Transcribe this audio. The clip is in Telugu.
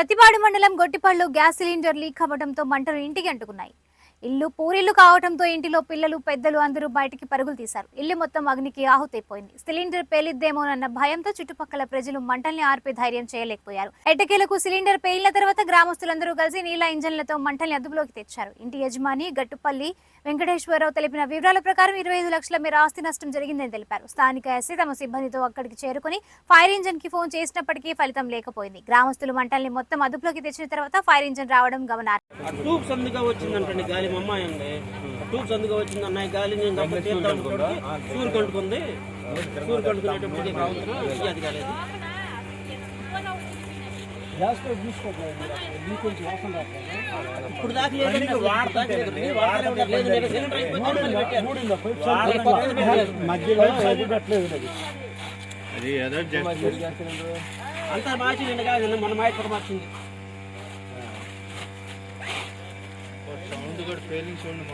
ప్రతిపాడు మండలం గొట్టిపళ్ళు గ్యాస్ సిలిండర్ లీక్ అవ్వడంతో మంటలు ఇంటికి అంటుకున్నాయి. ఇల్లు పూరిల్లు కావడంతో ఇంటిలో పిల్లలు పెద్దలు అందరూ బయటికి పరుగులు తీశారు. ఇల్లు మొత్తం అగ్నికి ఆహుతైపోయింది. సిలిండర్ పేలిద్దేమోనన్న భయంతో చుట్టుపక్కల ప్రజలు మంటల్ని ఆర్పే ధైర్యం చేయలేకపోయారు. ఎటకేలకు సిలిండర్ పేలిన తర్వాత గ్రామస్తులందరూ కలిసి నీళ్ళ ఇంజన్లతో మంటల్ని అదుపులోకి తెచ్చారు. ఇంటి యజమాని గట్టుపల్లి వెంకటేశ్వరరావు తెలిపిన వివరాల ప్రకారం ఇరవై ఐదు లక్షల మేర ఆస్తి నష్టం జరిగిందని తెలిపారు. స్థానిక ఎస్సీ తమ సిబ్బందితో అక్కడికి చేరుకుని ఫైర్ ఇంజన్కి ఫోన్ చేసినప్పటికీ ఫలితం లేకపోయింది. గ్రామస్తులు మంటల్ని మొత్తం అదుపులోకి తెచ్చిన తర్వాత ఫైర్ ఇంజన్ రావడం గమనార్హం. మా అమ్మాయి అండి సందుగా వచ్చింది అన్నయ్య గాలి నేను గొప్ప తీద్దాం అనుకోవడానికి సూరు కంటుకుంది సూరు కంటుకునేటప్పటికి అది కాలేదు. ఇప్పుడు దాకా వాడతానే లేదు లేదు సిలిండర్ అయిపోయింది அதோட ஸ்பெல்லிங் சொல்லு